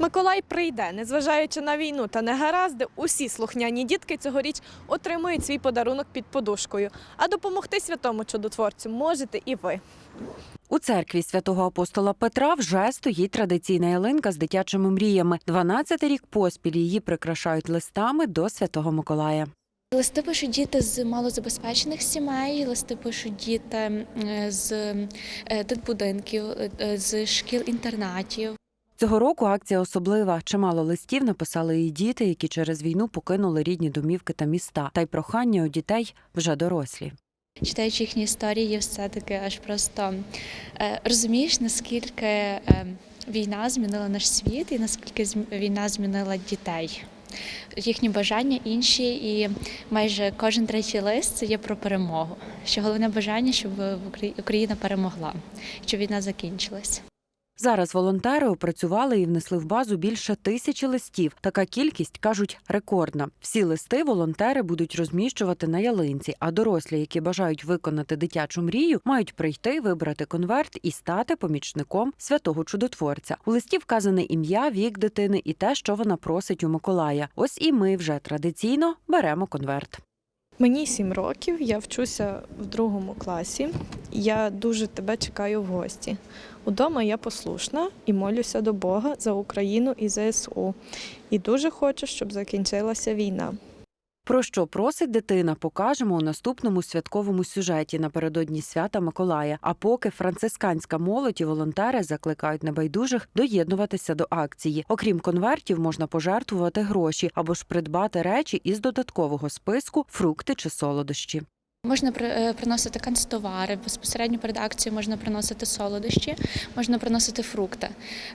Миколай прийде, незважаючи на війну та негаразди, усі слухняні дітки цьогоріч отримують свій подарунок під подушкою. А допомогти святому чудотворцю можете і ви. У церкві святого апостола Петра вже стоїть традиційна ялинка з дитячими мріями. 12 рік поспіль її прикрашають листами до святого Миколая. Листи пишуть діти з малозабезпечених сімей, листи пишуть діти е, з е, дитбудинків, е, з шкіл-інтернатів. Цього року акція особлива. Чимало листів написали і діти, які через війну покинули рідні домівки та міста. Та й прохання у дітей вже дорослі. Читаючи їхні історії, все таки аж просто е, розумієш, наскільки е, війна змінила наш світ і наскільки війна змінила дітей. Їхні бажання інші, і майже кожен третій лист це є про перемогу. Що головне бажання, щоб Украї- Україна перемогла, щоб війна закінчилась. Зараз волонтери опрацювали і внесли в базу більше тисячі листів. Така кількість кажуть рекордна. Всі листи волонтери будуть розміщувати на ялинці, а дорослі, які бажають виконати дитячу мрію, мають прийти, вибрати конверт і стати помічником святого чудотворця. У листі вказане ім'я, вік дитини і те, що вона просить у Миколая. Ось і ми вже традиційно беремо конверт. Мені сім років, я вчуся в другому класі. Я дуже тебе чекаю в гості. Удома я послушна і молюся до Бога за Україну і ЗСУ. І дуже хочу, щоб закінчилася війна. Про що просить дитина, покажемо у наступному святковому сюжеті напередодні свята Миколая. А поки францисканська молодь і волонтери закликають небайдужих доєднуватися до акції. Окрім конвертів, можна пожертвувати гроші або ж придбати речі із додаткового списку, фрукти чи солодощі. Можна е, приносити канцтовари, безпосередньо перед акцією можна приносити солодощі, можна приносити фрукти.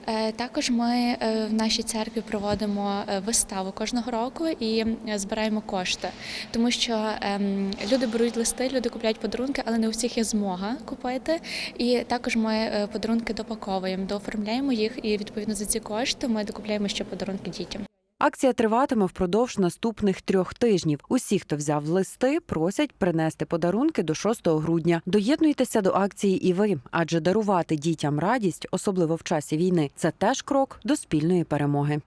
Е, Також ми е, в нашій церкві проводимо виставу кожного року і збираємо кошти, тому що ем, люди беруть листи, люди купляють подарунки, але не у всіх є змога купити. І також ми подарунки допаковуємо, дооформляємо їх, і відповідно за ці кошти ми докупляємо ще подарунки дітям. Акція триватиме впродовж наступних трьох тижнів. Усі, хто взяв листи, просять принести подарунки до 6 грудня. Доєднуйтеся до акції і ви, адже дарувати дітям радість, особливо в часі війни, це теж крок до спільної перемоги.